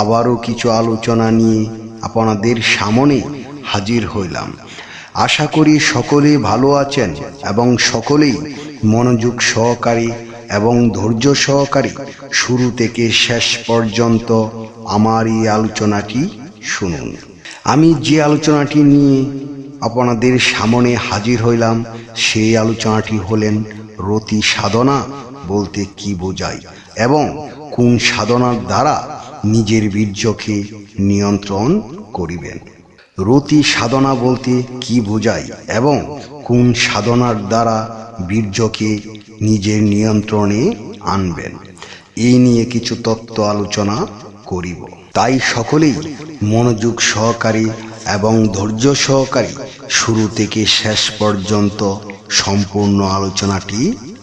আবারও কিছু আলোচনা নিয়ে আপনাদের সামনে হাজির হইলাম। আশা করি সকলে ভালো আছেন এবং সকলেই মনোযোগ সহকারী এবং ধৈর্য সহকারে শুরু থেকে শেষ পর্যন্ত আমার এই আলোচনাটি শুনুন। আমি যে আলোচনাটি নিয়ে আপনাদের সামনে হাজির হইলাম, সেই আলোচনাটি হলেন রতি সাধনা বলতে কি বোঝায় এবং কোন সাধনার দ্বারা নিজের বীর্যকে নিয়ন্ত্রণ করিবেন। রতি সাধনা বলতে কি বোঝায় এবং কোন সাধনার দ্বারা বীর্যকে নিজের নিয়ন্ত্রণে আনবেন? এই নিয়ে কিছু তত্ত্ব আলোচনা করিব। তাই সকলেই মনোযোগ সহকারে এবং ধৈর্য সহকারে শুরু থেকে শেষ পর্যন্ত সম্পূর্ণ আলোচনাটি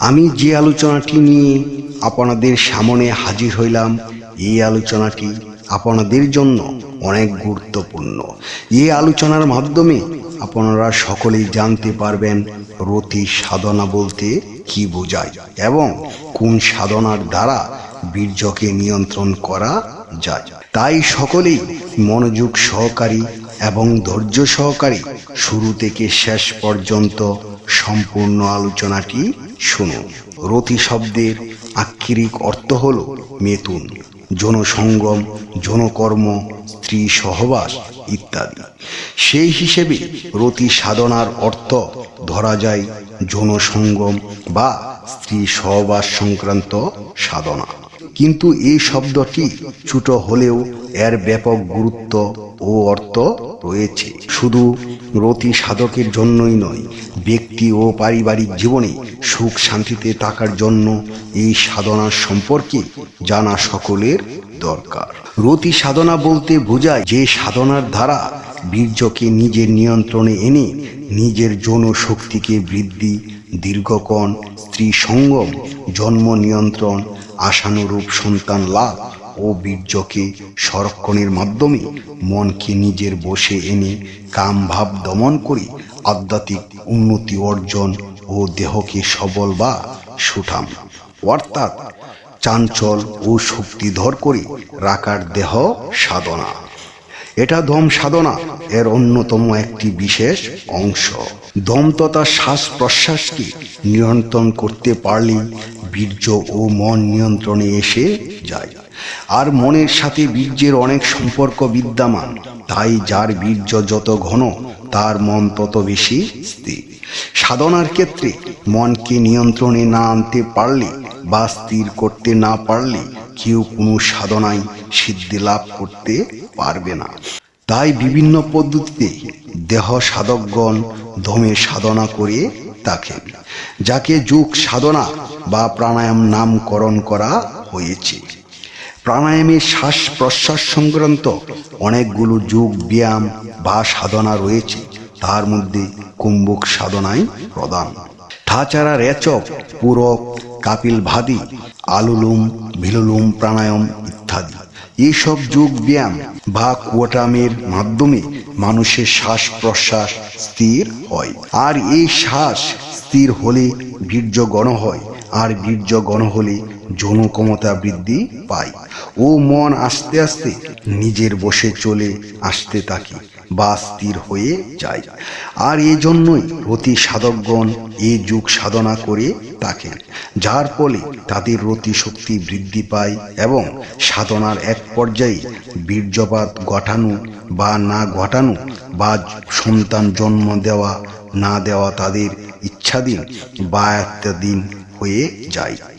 আমি যে আলোচনাটি নিয়ে আপনাদের সামনে হাজির হইলাম, এই আলোচনাটি আপনাদের জন্য অনেক গুরুত্বপূর্ণ। এই আলোচনার মাধ্যমে আপনারা সকলেই জানতে পারবেন রতি সাধনা বলতে কি বোঝায় এবং কোন সাধনার দ্বারা বীর্যকে নিয়ন্ত্রণ করা যায়। তাই সকলেই মনোযোগ সহকারী এবং ধৈর্য সহকারী শুরু থেকে শেষ পর্যন্ত সম্পূর্ণ আলোচনাটি শুনুন। রতি শব্দের আক্ষরিক অর্থ হল মেতুন যৌনসঙ্গম যৌনকর্ম স্ত্রী সহবাস ইত্যাদি। সেই হিসেবে রতি সাধনার অর্থ ধরা যায় যৌনসঙ্গম বা স্ত্রী সহবাস সংক্রান্ত সাধনা। কিন্তু এই শব্দটি ছোট হলেও এর ব্যাপক গুরুত্ব ও অর্থ রয়েছে। শুধু রতি সাধকের জন্যই নয়, ব্যক্তি ও পারিবারিক জীবনে সুখ শান্তিতে থাকার জন্য এই সাধনার সম্পর্কে জানা সকলের দরকার। রতি সাধনা বলতে বোঝায় যে সাধনার দ্বারা বীর্যকে নিজের নিয়ন্ত্রণে এনে নিজের যৌন শক্তিকে বৃদ্ধি দীর্ঘকণ স্ত্রী সঙ্গম, জন্ম নিয়ন্ত্রণ, আশানুরূপ সন্তান লাভ ও বীর্যকে সংরক্ষণের মাধ্যমে মনকে নিজের বসে এনে কাম ভাব দমন করে আধ্যাত্মিক উন্নতি অর্জন ও দেহকে সবল বা সুঠাম। অর্থাৎ চাঞ্চল ও শক্তিধর করে রাখার দেহ সাধনা। এটা দম সাধনা এর অন্যতম একটি বিশেষ অংশ। দম তথা শ্বাস প্রশ্বাসকে নিয়ন্ত্রণ করতে পারলে বীর্য ও মন নিয়ন্ত্রণে এসে যায়। আর মনের সাথে বীর্যের অনেক সম্পর্ক বিদ্যমান, তাই যার বীর্য যত ঘন, তার মন তত বেশি স্থির। সাধনার ক্ষেত্রে মনকে নিয়ন্ত্রণে না আনতে পারলে বা স্থির করতে না পারলে কেউ কোনো সাধনায় সিদ্ধি লাভ করতে পারবে না। তাই বিভিন্ন পদ্ধতিতে দেহ সাধকগণ ধমে সাধনা করে থাকেন, যাকে যোগ সাধনা বা প্রাণায়াম নামকরণ করা হয়েছে। প্রাণায়ামের শ্বাস প্রশ্বাস সংক্রান্ত অনেকগুলো যোগ, ব্যায়াম বা সাধনা রয়েছে। তার মধ্যে কুম্ভক সাধনাই প্রধান। তাছাড়া রেচক, পূরক কাপিল ভাদি আলুলুম, ভিলুলুম প্রাণায়াম ইত্যাদি। এইসব যোগ, ব্যায়াম বা কোয়াটামের মাধ্যমে মানুষের শ্বাস প্রশ্বাস স্থির হয়। আর এই শ্বাস স্থির হলে বীর্য গণ হয়, আর বীর্য গণ হলে যৌন ক্ষমতা বৃদ্ধি পায়। ও মন আস্তে আস্তে নিজের বসে চলে আসতে থাকে, বা স্থির হয়ে যায় আর এই জন্যই রতি সাধকগণ এই যুগ সাধনা করে থাকেন, যার ফলে তাদের রতি শক্তি বৃদ্ধি পায় এবং সাধনার এক পর্যায়ে বীর্যপাত ঘটানো বা না ঘটানো বা সন্তান জন্ম দেওয়া, না দেওয়া তাদের ইচ্ছাধীন বা ইত্যাদিন হয়ে যায়।